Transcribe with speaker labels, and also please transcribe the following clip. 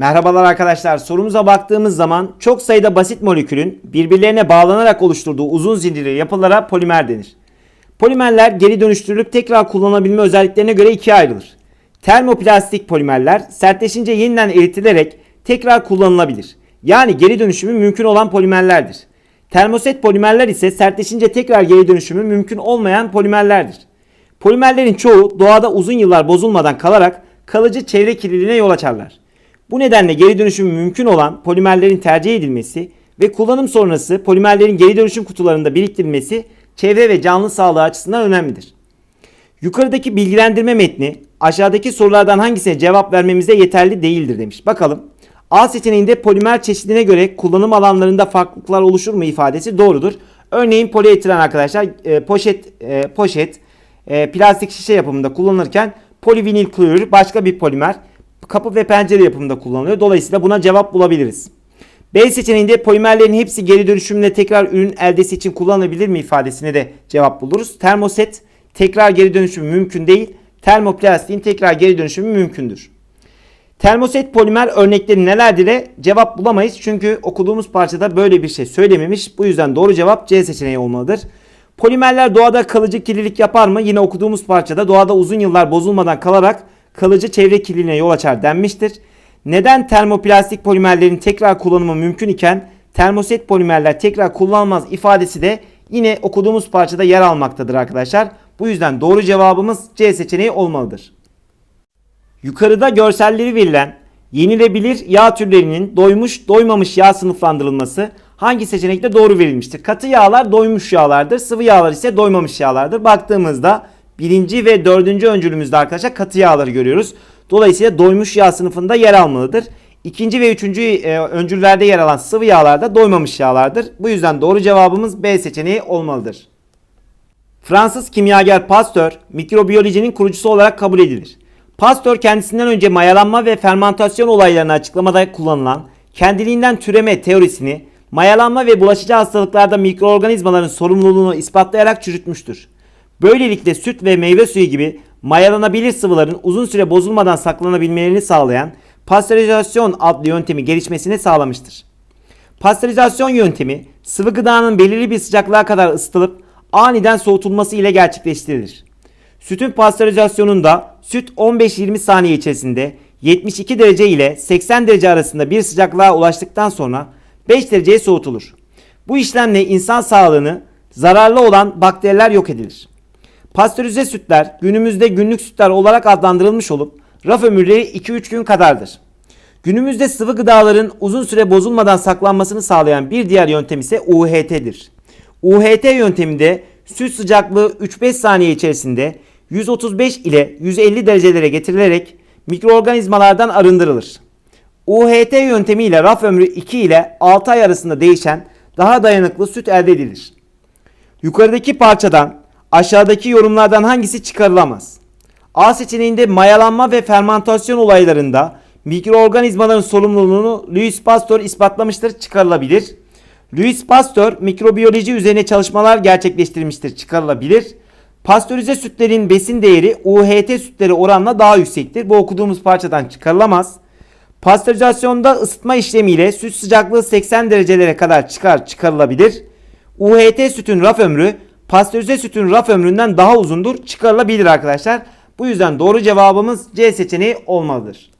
Speaker 1: Merhabalar arkadaşlar. Sorumuza baktığımız zaman çok sayıda basit molekülün birbirlerine bağlanarak oluşturduğu uzun zincirli yapılara polimer denir. Polimerler geri dönüştürülüp tekrar kullanılabilme özelliklerine göre ikiye ayrılır. Termoplastik polimerler sertleşince yeniden eritilerek tekrar kullanılabilir. Yani geri dönüşümü mümkün olan polimerlerdir. Termoset polimerler ise sertleşince tekrar geri dönüşümü mümkün olmayan polimerlerdir. Polimerlerin çoğu doğada uzun yıllar bozulmadan kalarak kalıcı çevre kirliliğine yol açarlar. Bu nedenle geri dönüşümü mümkün olan polimerlerin tercih edilmesi ve kullanım sonrası polimerlerin geri dönüşüm kutularında biriktirilmesi çevre ve canlı sağlığı açısından önemlidir. Yukarıdaki bilgilendirme metni aşağıdaki sorulardan hangisine cevap vermemize yeterli değildir demiş. Bakalım. A seçeneğinde polimer çeşidine göre kullanım alanlarında farklılıklar oluşur mu ifadesi doğrudur. Örneğin polietilen arkadaşlar e, poşet e, poşet e, plastik şişe yapımında kullanılırken polivinil klorür başka bir polimer kapı ve pencere yapımında kullanılıyor. Dolayısıyla buna cevap bulabiliriz. B seçeneğinde polimerlerin hepsi geri dönüşümle tekrar ürün eldesi için kullanılabilir mi ifadesine de cevap buluruz. Termoset tekrar geri dönüşümü mümkün değil. Termoplastiğin tekrar geri dönüşümü mümkündür. Termoset polimer örnekleri nelerdir? Cevap bulamayız çünkü okuduğumuz parçada böyle bir şey söylememiş. Bu yüzden doğru cevap C seçeneği olmalıdır. Polimerler doğada kalıcı kirlilik yapar mı? Yine okuduğumuz parçada doğada uzun yıllar bozulmadan kalarak kalıcı çevre kirliliğine yol açar denmiştir. Neden termoplastik polimerlerin tekrar kullanımı mümkün iken termoset polimerler tekrar kullanılmaz ifadesi de yine okuduğumuz parçada yer almaktadır arkadaşlar. Bu yüzden doğru cevabımız C seçeneği olmalıdır. Yukarıda görselleri verilen yenilebilir yağ türlerinin doymuş doymamış yağ sınıflandırılması hangi seçenekte doğru verilmiştir? Katı yağlar doymuş yağlardır, sıvı yağlar ise doymamış yağlardır. Baktığımızda birinci ve dördüncü öncülümüzde arkadaşlar katı yağları görüyoruz. Dolayısıyla doymuş yağ sınıfında yer almalıdır. İkinci ve üçüncü e, öncüllerde yer alan sıvı yağlar da doymamış yağlardır. Bu yüzden doğru cevabımız B seçeneği olmalıdır. Fransız kimyager Pasteur mikrobiyolojinin kurucusu olarak kabul edilir. Pasteur kendisinden önce mayalanma ve fermentasyon olaylarını açıklamada kullanılan kendiliğinden türeme teorisini mayalanma ve bulaşıcı hastalıklarda mikroorganizmaların sorumluluğunu ispatlayarak çürütmüştür. Böylelikle süt ve meyve suyu gibi mayalanabilir sıvıların uzun süre bozulmadan saklanabilmelerini sağlayan pastörizasyon adlı yöntemi gelişmesini sağlamıştır. Pastörizasyon yöntemi sıvı gıdanın belirli bir sıcaklığa kadar ısıtılıp aniden soğutulması ile gerçekleştirilir. Sütün pastörizasyonunda süt 15-20 saniye içerisinde 72 derece ile 80 derece arasında bir sıcaklığa ulaştıktan sonra 5 dereceye soğutulur. Bu işlemle insan sağlığını zararlı olan bakteriler yok edilir. Pastörize sütler günümüzde günlük sütler olarak adlandırılmış olup raf ömürleri 2-3 gün kadardır. Günümüzde sıvı gıdaların uzun süre bozulmadan saklanmasını sağlayan bir diğer yöntem ise UHT'dir. UHT yönteminde süt sıcaklığı 3-5 saniye içerisinde 135 ile 150 derecelere getirilerek mikroorganizmalardan arındırılır. UHT yöntemiyle raf ömrü 2 ile 6 ay arasında değişen daha dayanıklı süt elde edilir. Yukarıdaki parçadan aşağıdaki yorumlardan hangisi çıkarılamaz? A seçeneğinde mayalanma ve fermentasyon olaylarında mikroorganizmaların sorumluluğunu Louis Pasteur ispatlamıştır, çıkarılabilir. Louis Pasteur mikrobiyoloji üzerine çalışmalar gerçekleştirmiştir, çıkarılabilir. Pastörize sütlerin besin değeri UHT sütleri oranla daha yüksektir. Bu okuduğumuz parçadan çıkarılamaz. Pastörizasyonda ısıtma işlemiyle süt sıcaklığı 80 derecelere kadar çıkar çıkarılabilir. UHT sütün raf ömrü pastörize sütün raf ömründen daha uzundur çıkarılabilir arkadaşlar. Bu yüzden doğru cevabımız C seçeneği olmalıdır.